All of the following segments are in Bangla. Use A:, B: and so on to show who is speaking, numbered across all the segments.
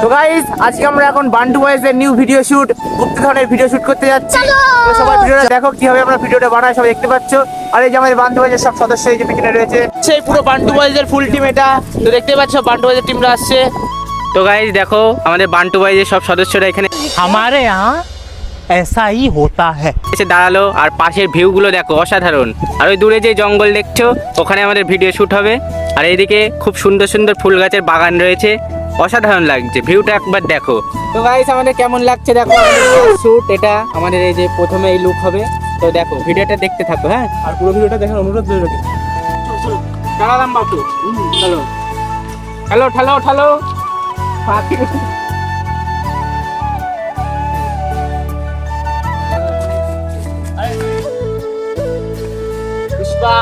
A: তো গাইস আজকে আমরা এখন বান্টু বয়েজ এর নিউ ভিডিও শুট গুপ্ত ধরনের ভিডিও শুট করতে যাচ্ছি। সবাই ভিডিওটা দেখো কীভাবে আমরা ভিডিওটা বানাই সবাই দেখতে পাচ্ছ। আর এই যে আমাদের বান্টু বয়েজের সব সদস্য এই যে পিছনে রয়েছে সেই পুরো বান্টু বয়েজের ফুল টিম এটা। তো দেখতে পাচ্ছ বান্টু বয়েজের টিমরা আসছে।
B: তো গাইস দেখো আমাদের বান্টু বয়েজের সব সদস্যরা এখানে।
C: আমারে হ্যাঁ এসাই হোতা হ্যাঁ
B: এসে দাঁড়াল আর পাশের ভিউগুলো দেখো অসাধারণ। আর ওই দূরে যে জঙ্গল দেখছ ওখানে আমাদের ভিডিও শুট হবে। আর এইদিকে খুব সুন্দর সুন্দর ফুল গাছের বাগান রয়েছে। অসাধারণ লাগছে ভিউটা একবার দেখো। তো গাইস আমাদের কেমন লাগছে দেখো? শ্যুট এটা আমাদের এই যে প্রথমে এই লুক হবে। তো দেখো ভিডিওটা দেখতে থাকো হ্যাঁ?
A: আর পুরো ভিডিওটা দেখার অনুরোধ রইল
B: চালালাম বাপু। চলো। হ্যালো ঠালো ঠালো। পুষ্পা।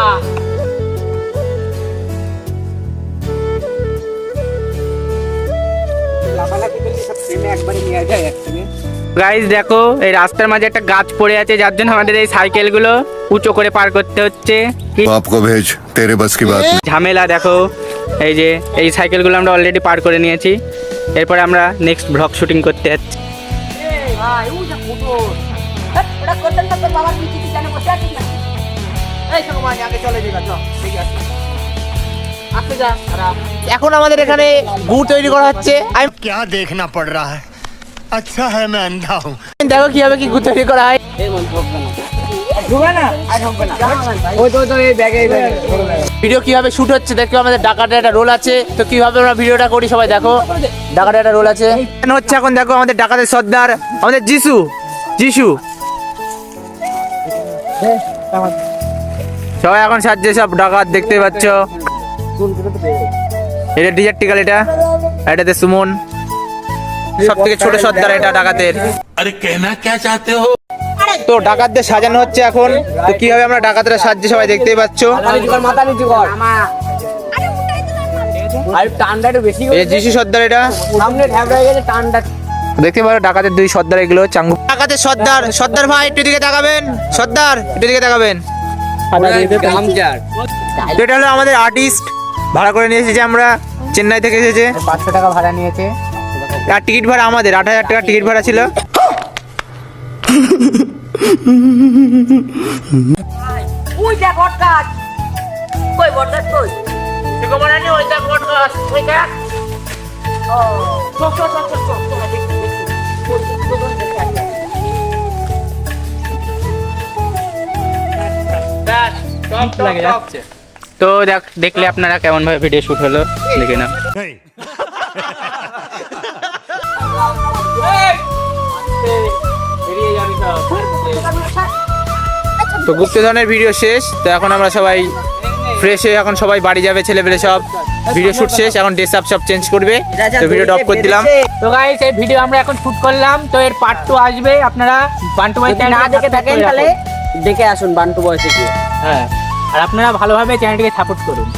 B: গাইজ দেখো এই রাস্তার মাঝে একটা গাছ পড়ে আছে যার জন্য আমাদের এই সাইকেলগুলো উঁচু করে পার করতে হচ্ছে। ঝামেলা দেখো এই যে এই সাইকেলগুলো আমরা অলরেডি পার করে নিয়েছি। এরপরে আমরা নেক্সট ব্লগ শুটিং করতে যাচ্ছি।
D: চলে
A: এখন আমাদের এখানে গুড় তৈরি করা হচ্ছে আমি
E: क्या देखना पड़ रहा है अच्छा है मैं अंधा हूँ
A: দেখো কিভাবে কি গুড় তৈরি করা হয় ভিডিও কিভাবে শুট হচ্ছে দেখো আমাদের ডাকাতের একটা রোল আছে তো কিভাবে আমরা ভিডিওটা করি সবাই দেখো ডাকাতের একটা রোল আছে এখানে হচ্ছে এখন দেখো আমাদের ডাকাতের সর্দার আমাদের যিশু যিশু সবাই এখন সাজছে সব ডাকাত দেখতে পাচ্ছ এটা ডিজার্টিকাল এটা এটাতে সুমন। সব থেকে ছোট সর্দার এটা ডাকাতের।
E: আরে কেনা কে চাতে হো?
A: তো ডাকাতদের সাজানো হচ্ছে এখন। তো কীভাবে আমরা ডাকাতের সাজছে সবাই দেখতেই পাচ্ছ। মাথা নিচু কর যিশু সর্দার এটা। সামনে গেছে টান্ডা দেখতে পারো ডাকাতের দুই সর্দার এগুলো চাঙ্গু। ডাকাতের সর্দার সর্দার ভাই একটু দিকে তাকাবেন। সর্দার একটু দিকে তাকাবেন। এটা হলো আমাদের আর্টিস্ট ভাড়া করে নিয়ে এসেছে আমরা চেন্নাই থেকে এসেছে।
B: পাঁচশো টাকা ভাড়া নিয়েছে।
A: আর টিকিট ভাড়া আমাদের আট হাজার টাকা টিকিট ভাড়া ছিল।
B: তো দেখ দেখলে আপনারা কেমন ভাবে ভিডিও শুট হলো দেখে না
A: তো গুপ্তধনের ভিডিও শেষ তো এখন আমরা সবাই ফ্রেশ হয়ে এখন সবাই বাড়ি যাবে ছেলেপেলে সব ভিডিও শুট শেষ এখন ড্রেস আপ সব চেঞ্জ করবে। তো ভিডিওটা অফ করে দিলাম।
B: তো গাইস এই ভিডিও আমরা এখন শুট করলাম তো এর পার্ট টু আসবে আপনারা বান্টু ভাই
D: না দেখে থাকেন তাহলে দেখে আসুন বান্টু বয়সে গিয়ে
B: হ্যাঁ। আর আপনারা ভালোভাবে চ্যানেলটিকে সাপোর্ট করুন।